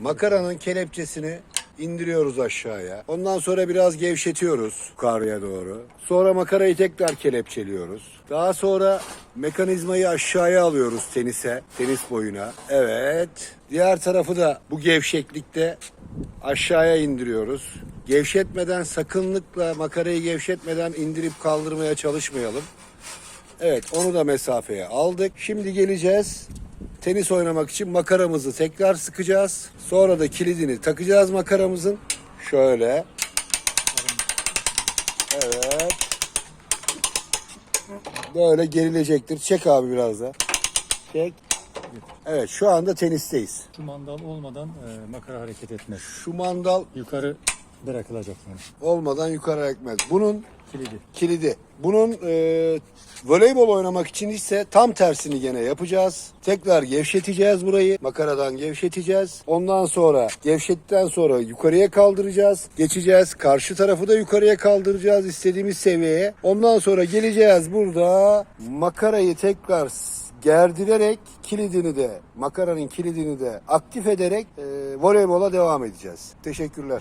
Makaranın kelepçesini indiriyoruz aşağıya. Ondan sonra biraz gevşetiyoruz yukarıya doğru. Sonra makarayı tekrar kelepçeliyoruz. Daha sonra mekanizmayı aşağıya alıyoruz tenise, tenis boyuna. Evet. Diğer tarafı da bu gevşeklikte aşağıya indiriyoruz. Gevşetmeden sakınlıkla makarayı gevşetmeden indirip kaldırmaya çalışmayalım. Evet onu da mesafeye aldık. Şimdi geleceğiz. Tenis oynamak için makaramızı tekrar sıkacağız. Sonra da kilidini takacağız makaramızın. Şöyle. Evet. Böyle gerilecektir. Çek abi biraz da. Çek. Evet şu anda tenisteyiz. Şu mandal olmadan e, makara hareket etmez. Şu mandal Yukarı bırakılacak yani. olmadan yukarı ekmez. Bunun Kilidi. kilidi. Bunun e, voleybol oynamak için ise tam tersini gene yapacağız. Tekrar gevşeteceğiz burayı. Makaradan gevşeteceğiz. Ondan sonra gevşettikten sonra yukarıya kaldıracağız. Geçeceğiz. Karşı tarafı da yukarıya kaldıracağız istediğimiz seviyeye. Ondan sonra geleceğiz burada makarayı tekrar gerdirerek kilidini de makaranın kilidini de aktif ederek e, voleybola devam edeceğiz. Teşekkürler.